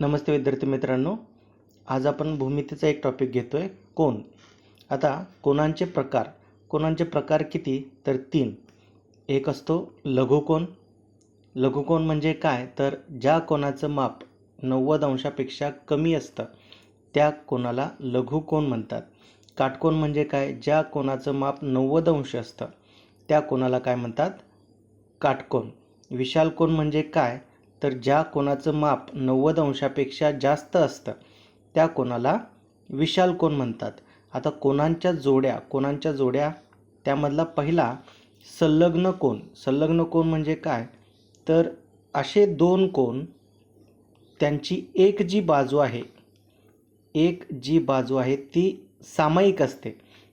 नमस्ते विद्यार्थी मित्रांनो. आज आपण भूमितीचा एक टॉपिक घेतो आहे कोण? आता कोणांचे प्रकार कोणांचे प्रकार किती? तर तीन. एक असतो लघुकोन. लघुकोन म्हणजे काय? तर ज्या कोणाचं माप नव्वद अंशापेक्षा कमी असतं त्या कोणाला लघुकोन म्हणतात. काटकोन म्हणजे काय? ज्या कोणाचं माप नव्वद अंश असतं त्या कोणाला काय म्हणतात? काटकोन. विशाल कोण म्हणजे काय? तर ज्या कोणाचं माप नव्वद अंशापेक्षा जास्त असतं त्या कोणाला विशाल कोण म्हणतात? आता कोणांच्या जोड्या कोणांच्या जोड्या? त्यामधला पहिला संलग्न कोण? संलग्न कोण म्हणजे काय? तर असे दोन कोण त्यांची एक जी बाजू आहे एक जी बाजू आहे ती सामायिक असते.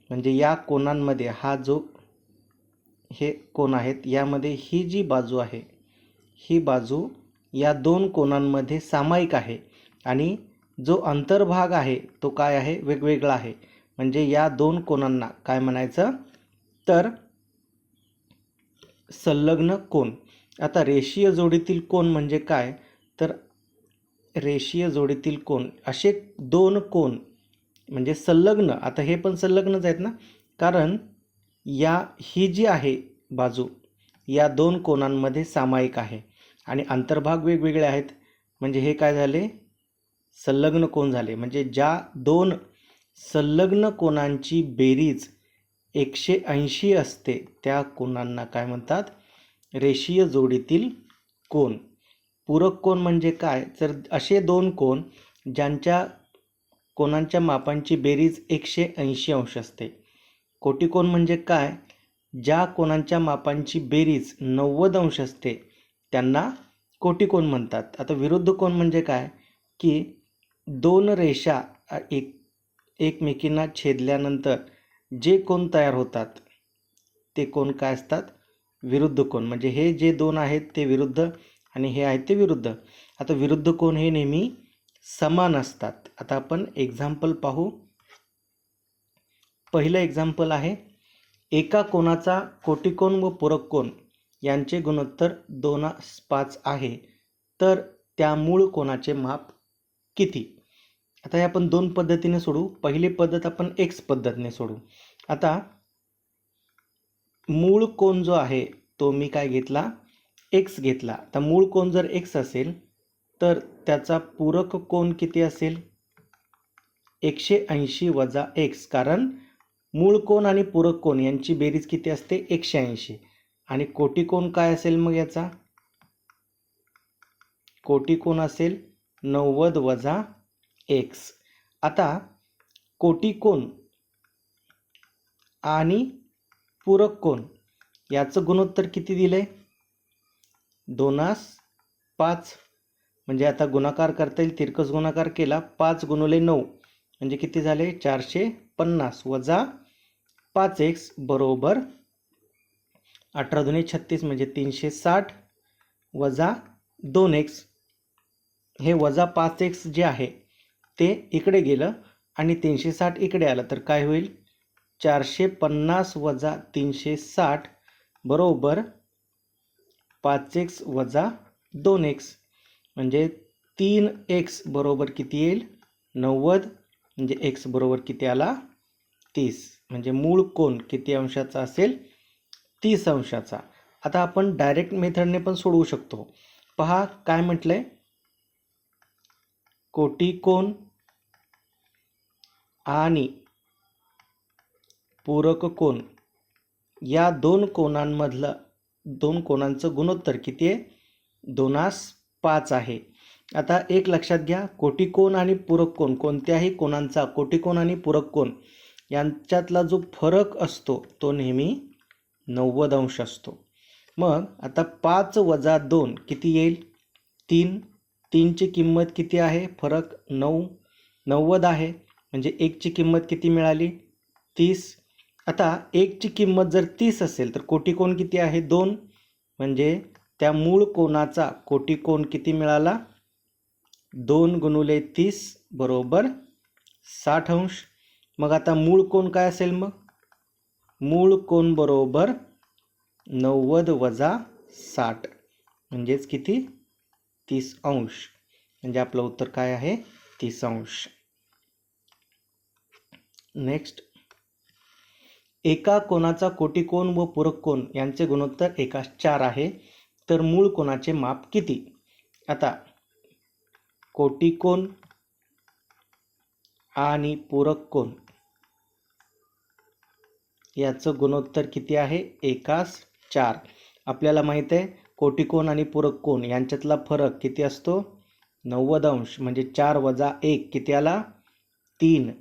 म्हणजे या कोणांमध्ये हा जो हे कोण आहेत यामध्ये ही जी बाजू आहे ही बाजू या दोन कोणांमध्ये सामायिक आहे आणि जो अंतर्भाग आहे तो काय आहे? वेगवेगळा आहे. म्हणजे या दोन कोणांना काय म्हणायचं? तर संलग्न कोण? आता रेषीय जोडीतील कोण म्हणजे काय? तर रेषीय जोडीतील कोण? असे दोन कोण म्हणजे संलग्न. आता हे पण संलग्नच आहेत ना? कारण या ही जी आहे बाजू या दोन कोणांमध्ये सामायिक आहे. आणि अंतर्भाग वेगवेगळे आहेत. म्हणजे हे काय झाले? संलग्न कोण झाले. म्हणजे ज्या दोन संलग्न कोणांची बेरीज एकशे ऐंशी असते त्या कोणांना काय म्हणतात? रेषीय जोडीतील कोण पूरक कोण म्हणजे काय? तर असे दोन कोण ज्यांच्या कोणांच्या मापांची बेरीज एकशे ऐंशी अंश असते. कोटी कोण म्हणजे काय? ज्या कोणांच्या मापांची बेरीज नव्वद अंश असते त्यांना कोटी कोण म्हणतात? आता विरुद्ध कोण म्हणजे काय? की दोन रेषा एक एकमेकींना छेदल्यानंतर जे कोण तयार होतात ते कोण काय असतात? विरुद्ध कोण. म्हणजे हे जे दोन आहेत ते विरुद्ध आणि हे आहेत ते विरुद्ध. आता विरुद्ध कोण हे नेहमी समान असतात. आता आपण एक्झाम्पल पाहू. पहिलं एक्झाम्पल आहे एका कोणाचा कोटिकोन व पूरक कोण? यांचे गुणोत्तर दोनास पाच आहे. तर त्या मूळ कोणाचे माप किती? आता हे आपण दोन पद्धतीने सोडू. पहिली पद्धत आपण एक्स पद्धतीने सोडू. आता मूळ कोण जो आहे तो मी काय घेतला? एक्स घेतला. आता मूळ कोण जर एक्स असेल तर त्याचा पूरक कोण किती असेल? एकशे ऐंशी वजा एक्स कारण मूळ कोण आणि पूरक कोण यांची बेरीज किती असते? एकशे ऐंशी. आणि कोटी कोण काय असेल मग याचा? कोटी कोण असेल? नव्वद वजा एक्स. आता कोटी कोण आणि पूरक कोण? याचं गुणोत्तर किती दिलं आहे दोनास पाच. म्हणजे आता गुणाकार करता येईल तिरकस गुणाकार केला पाच गुणवले नऊ. म्हणजे किती झाले? चारशे पन्नास. वजा पाच एक्स बरोबर अठरा दोन्ही छत्तीस म्हणजे तीनशे साठ वजा दोन एक्स हे वजा पाच एक्स जे आहे ते इकडे गेलं आणि तीनशे साठ इकडे आलं. तर काय होईल? चारशे पन्नास वजा तीनशे साठ बरोबर पाच एक्स वजा दोन एक्स म्हणजे तीन एक्स बरोबर किती येईल? नव्वद. म्हणजे एक्स बरोबर किती आला? तीस. म्हणजे मूळ कोण किती अंशाचा असेल? तीस अंशाचा. आता आपण डायरेक्ट मेथडने पण सोडवू शकतो. पहा काय म्हटलंय? कोटी कोण आणि पूरक कोण या दोन कोणांमधलं दोन कोणांचं गुणोत्तर किती आहे? दोनास पाच आहे. आता एक लक्षात घ्या कोटी कोण आणि पूरक कोण कोणत्याही कोणांचा कोटिकोन आणि पूरक कोण यांच्यातला जो फरक असतो तो नेहमी नव्वद अंश असतो. मग आता पाच वजा दोन किती येईल? तीन. तीनची किंमत किती आहे? फरक नऊ. नव्वद आहे. म्हणजे एकची किंमत किती मिळाली? तीस. आता एकची किंमत जर तीस असेल तर कोटी कोण किती आहे? दोन. म्हणजे त्या मूळ कोणाचा कोटी कोण किती मिळाला? दोन गुणुले तीस बरोबर साठ अंश. मग आता मूळ कोण काय असेल मग? मूळ कोण बरोबर नव्वद वजा साठ? म्हणजेच किती? तीस अंश. म्हणजे आपलं उत्तर काय आहे? तीस अंश. नेक्स्ट एका कोणाचा कोटिकोन व पूरक कोण यांचे गुणोत्तर एकास चार आहे. तर मूळ कोणाचे माप किती? आता कोटिकोन आणि पूरक कोण याचं गुणोत्तर किती आहे? एकास चार. आपल्याला माहीत आहे कोटिकोण आणि पूरक कोण यांच्यातला फरक किती असतो? नव्वद अंश म्हणजे चार वजा एक किती आला? तीन.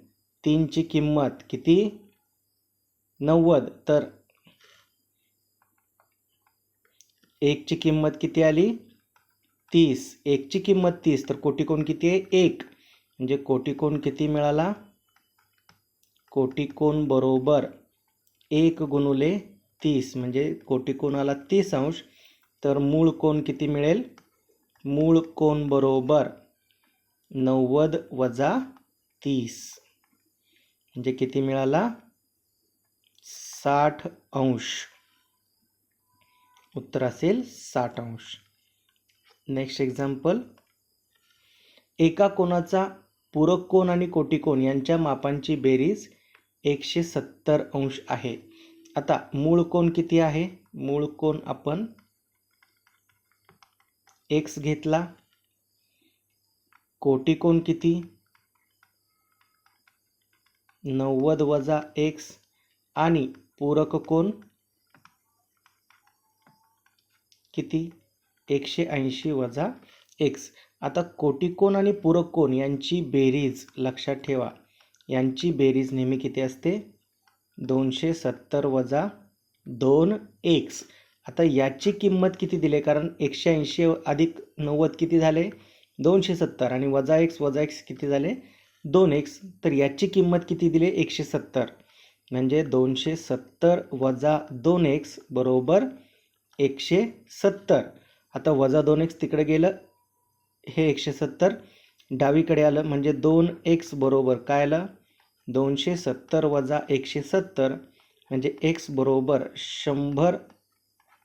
तीनची किंमत किती? नव्वद. तर एकची किंमत किती आली? तीस. एकची किंमत तीस तर कोटिकोण किती आहे? एक. म्हणजे कोटिकोण किती मिळाला? कोटिकोण बरोबर. एक गुणुले तीस म्हणजे कोटिकोणाला तीस अंश तर मूळ कोण किती मिळेल? मूळ कोण बरोबर नव्वद वजा तीस. म्हणजे किती मिळाला? साठ अंश. उत्तर असेल साठ अंश. नेक्स्ट एक्झाम्पल एका कोणाचा पूरक कोण आणि कोटिकोण यांच्या मापांची बेरीज एकशे सत्तर अंश आहे. आता मूळ कोण किती आहे? मूळ कोण आपण एक्स घेतला. कोटी कोण किती? नव्वद वजा एक्स आणि पूरक कोण किती? एकशे ऐंशी वजा एक्स आता कोटिकोण आणि पूरक कोण यांची बेरीज लक्षात ठेवा. यांची बेरीज नेहमी किती असते? दोनशे सत्तर वजा दोन एक्स. आता याची किंमत किती दिली? कारण एकशे ऐंशी अधिक नव्वद किती झाले? दोनशे सत्तर. आणि वजा एक्स वजा एक्स किती झाले? दोन एक्स. तर याची किंमत किती दिली? एकशे सत्तर. म्हणजे दोनशे सत्तर वजा दोन एक्स बरोबर एकशे सत्तर. आता वजा दोन एक्स तिकडे गेलं हे एकशे सत्तर. डावीकडे आलं म्हणजे दोन एक्स बरोबर काय आलं? दोनशे सत्तर वजा एकशे सत्तर म्हणजे एक्स बरोबर शंभर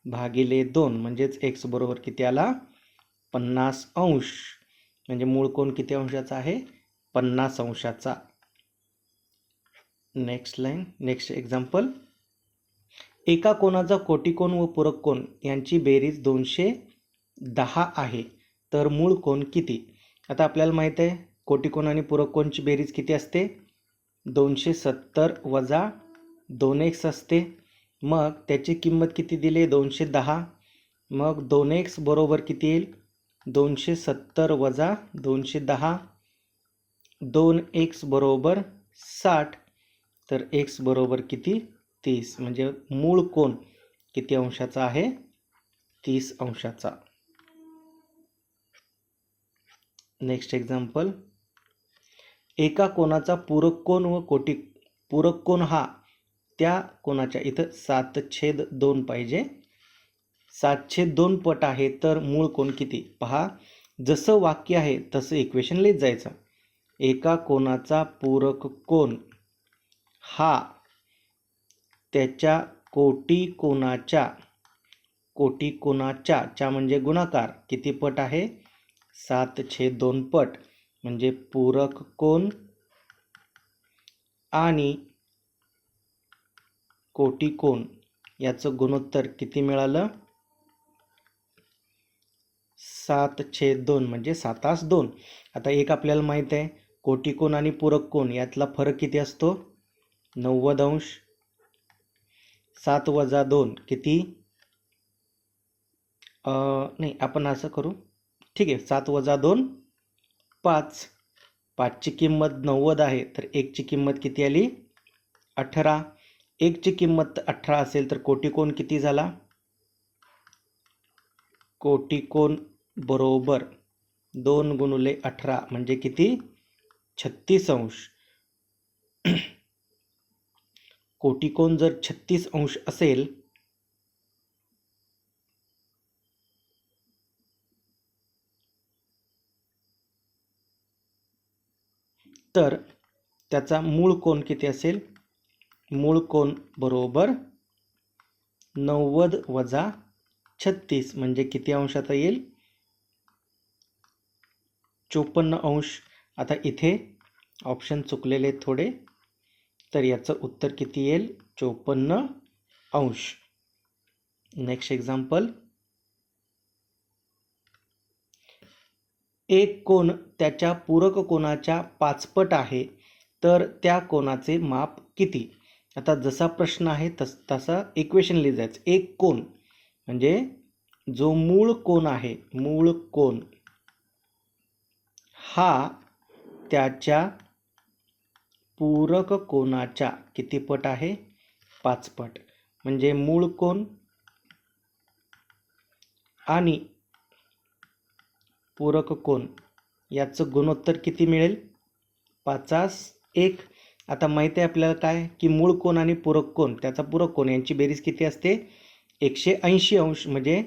भागिले दोन म्हणजेच एक्स बरोबर किती आला? पन्नास अंश. म्हणजे मूळ कोण किती अंशाचा आहे? पन्नास अंशाचा. नेक्स्ट लाईन नेक्स्ट एक्झाम्पल एका कोणाचा कोटिकोण व पूरक कोण यांची बेरीज दोनशे दहा आहे. तर मूळ कोण किती? आता आपल्याला माहीत आहे कोटिकोन आणि पूरकोनची बेरीज किती असते? दोनशे सत्तर वजा दोन एक्स असते. मग त्याची किंमत किती दिली? दोनशे दहा. मग दोन एक्स बरोबर किती येईल? दोनशे सत्तर वजा दोनशे दहा. दोन एक्स बरोबर साठ. तर एक्स बरोबर किती? तीस. म्हणजे मूळ कोण किती अंशाचा आहे? तीस अंशाचा. नेक्स्ट एक्झाम्पल एका कोणाचा पूरक कोण व कोटी पूरक कोण हा त्या कोणाच्या इथं सात छेद दोन पाहिजे. सात छेद दोन पट आहे तर मूळ कोण किती? पहा जसं वाक्य आहे तसं इक्वेशन लिहित जायचं. एका कोणाचा पूरक कोण हा त्याच्या कोटी कोणाच्या कोटी कोणाच्या च्या म्हणजे गुणाकार किती पट आहे? सात छे दोन पट. म्हणजे पूरक कोण आणि कोटी कोण याचं गुणोत्तर किती मिळालं? सात छे दोन म्हणजे सातास दोन. आता एक आपल्याला माहीत आहे कोटी कोण आणि पूरक कोण यातला फरक किती असतो? नव्वद अंश. सात वजा दोन किती? नाही आपण असं करू. ठीक आहे सात वजा दोन पाच. पाचची किंमत नव्वद आहे तर एकची किंमत किती आली? अठरा. एकची किंमत अठरा असेल तर कोटिकोण किती झाला? कोटिकोण बरोबर दोन गुणुले अठरा म्हणजे किती? छत्तीस अंश. कोटिकोण जर छत्तीस अंश असेल तर त्याचा मूळ कोण किती असेल? मूळ कोण बरोबर नव्वद वजा छत्तीस म्हणजे किती अंशात येईल? चोपन्न अंश. आता इथे ऑप्शन चुकलेले थोडे. तर याचं उत्तर किती येईल? चोपन्न अंश. नेक्स्ट एक्झाम्पल एक कोण त्याच्या पूरक कोणाच्या पाचपट आहे तर त्या कोणाचे माप किती? आता जसा प्रश्न आहे तस तसा इक्वेशन लिहिजायचं एक कोण म्हणजे जो मूळ कोण आहे मूळ कोण हा त्याच्या पूरक कोणाच्या किती पट आहे? पाचपट म्हणजे मूळ कोण आणि पूरक कोण? याचं गुणोत्तर किती मिळेल? पाचास एक. आता माहिती आहे आपल्याला काय? की मूळ कोण आणि पूरक कोण? त्याचा पूरक कोण? यांची बेरीज किती असते? एकशे ऐंशी अंश म्हणजे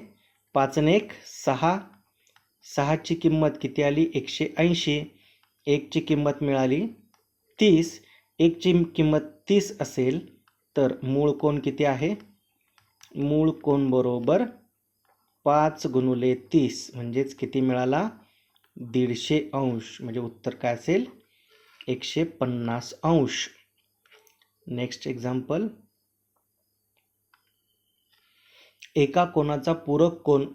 पाचने एक सहा. सहाची किंमत किती आली? एकशे ऐंशी. एकची किंमत मिळाली तीस. एकची किंमत तीस असेल तर मूळ कोण किती आहे? मूळ कोण बरोबर पाच गुणुले तीस म्हणजेच किती मिळाला? दीडशे अंश. म्हणजे उत्तर काय असेल? एकशे पन्नास अंश. नेक्स्ट एक्झाम्पल एका कोणाचा पूरक कोण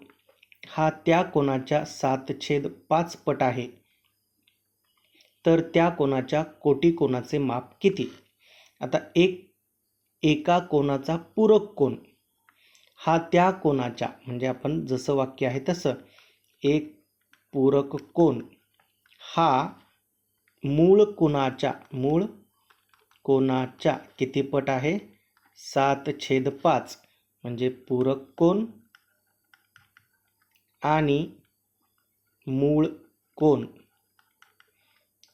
हा त्या कोणाच्या सात छेद पाच पट आहे. तर त्या कोणाच्या कोटी कोणाचे माप किती? आता एक एका कोणाचा पूरक कोण हा त्या कोणाच्या? म्हणजे आपण जसं वाक्य आहे तसं. एक पूरक कोण? हा मूळ कोणाच्या? मूळ कोणाच्या? कितीपट आहे? सात छेद पाच. म्हणजे पूरक कोण? आणि मूळ कोण?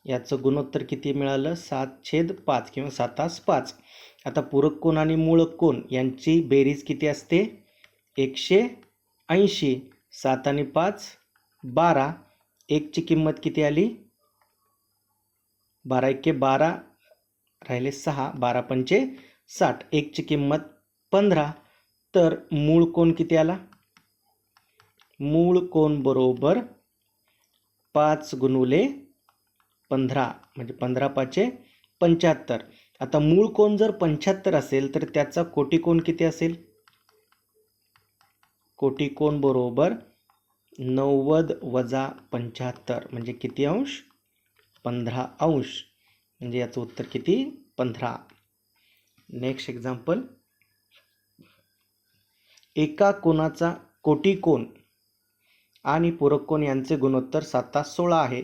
याचं गुणोत्तर किती मिळालं? सात छेद पाच किंवा सातास पाच. आता पूरक कोण आणि मूळ कोण यांची बेरीज किती असते? एकशे ऐंशी. सात आणि पाच बारा. एकची किंमत किती आली? बारा एके बारा राहिले सहा. बारा पंचे साठ. एकची किंमत पंधरा. तर मूळ कोण किती आला? मूळ कोण बरोबर पाच गुणुले पंधरा. म्हणजे पंधरा पाचे पंच्याहत्तर. आता मूळ कोण जर पंच्याहत्तर असेल तर त्याचा कोटी कोण किती असेल? कोटी कोण बरोबर नव्वद वजा पंच्याहत्तर म्हणजे किती अंश? पंधरा अंश. म्हणजे याचं उत्तर किती? पंधरा. नेक्स्ट एक्झाम्पल एका कोणाचा कोटी कोण आणि पूरक कोण यांचे गुणोत्तर सात तास सोळा आहे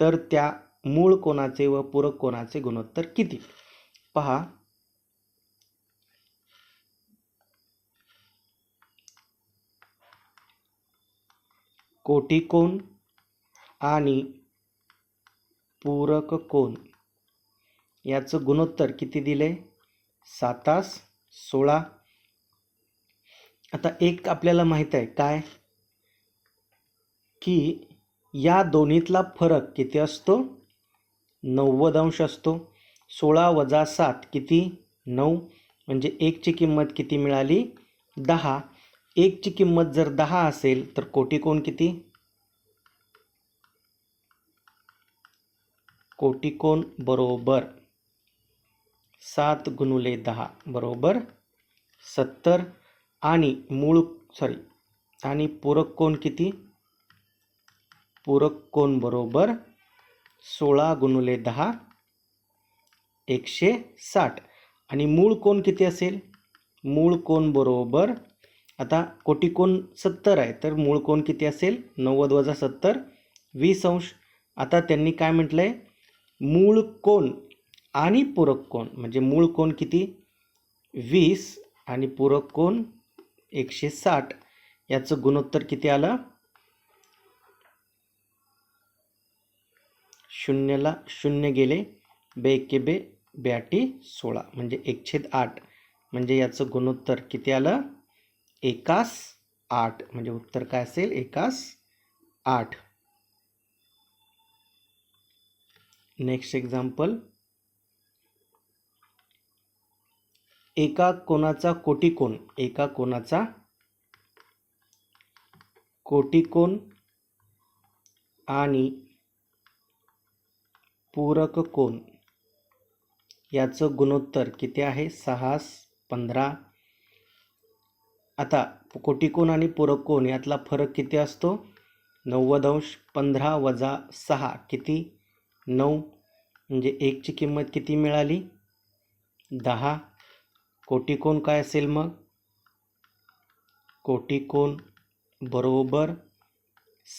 तर त्या मूळ कोणाचे व पूरक कोणाचे गुणोत्तर किती? पहा. कोटी कोण आणि पूरक कोण याचं गुणोत्तर किती दिले? सातास सोळा. आता एक आपल्याला माहीत आहे काय? की या दोन्हीतला फरक किती असतो? नव्वद अंश असतो. सोळा वजा सात किती? नऊ. म्हणजे एकची किंमत किती मिळाली? दहा. एकची किंमत जर दहा असेल तर कोटी कोण किती? कोटी कोण? बरोबर. सात गुणुले दहा. बरोबर. सत्तर. आणि मूळ सॉरी आणि पूरक कोण किती? पूरक कोण? बरोबर. सोळा गुणुले दहा. एकशे साठ. आणि मूळ कोण किती असेल? मूळ कोण बरोबर? आता कोटी कोण सत्तर आहे तर मूळ कोण किती असेल? नव्वद वजा सत्तर वीस अंश. आता त्यांनी काय म्हटलं आहे मूळ कोण आणि पूरक कोण म्हणजे मूळ कोण किती? वीस आणि पूरक कोण? एकशे साठ. याचं गुणोत्तर किती आलं? शून्यला शून्य गेले. बे बे ब्याटी सोळा म्हणजे एकशेद आठ. म्हणजे याचं गुणोत्तर किती आलं? एकास आठ. म्हणजे उत्तर काय असेल? एकास आठ. नेक्स्ट एक्झाम्पल एका कोणाचा कोटी कोण एका कोणाचा कोटी कोण आणि पूरक कोण याचं गुणोत्तर किती आहे? सहास पंधरा. आता कोटिकोण आणि पूरक कोण यातला फरक किती असतो? नव्वद अंश पंधरा वजा सहा किती? नऊ. म्हणजे एकची किंमत किती मिळाली? दहा. कोटिकोण काय असेल मग? कोटिकोण बरोबर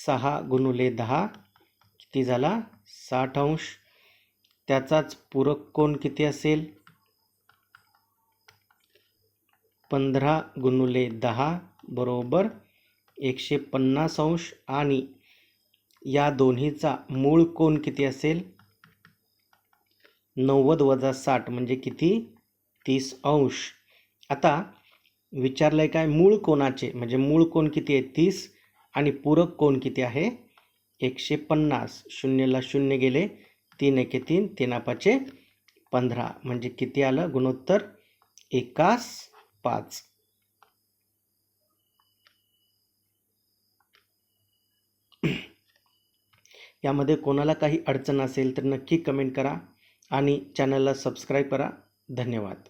सहा गुणुले दहा. किती झाला? साठ अंश. त्याचाच पूरक कोण किती असेल? पंधरा गुणुले दहा बरोबर एकशे पन्नास अंश आणि या दोन्हीचा मूळ कोण किती असेल? नव्वद वजा साठ म्हणजे किती? तीस अंश. आता विचारलंय काय मूळ कोणाचे? म्हणजे मूळ कोण किती आहे? तीस आणि पूरक कोण किती आहे? एकशे पन्नास शून्यला शून्य गेले. तीन एके तीन तीन पाचे पंधरा. म्हणजे किती आलं? गुणोत्तर एकास पाच. यामध्ये कोणाला काही अडचण असेल तर नक्की कमेंट करा आणि चॅनलला सबस्क्राईब करा. धन्यवाद.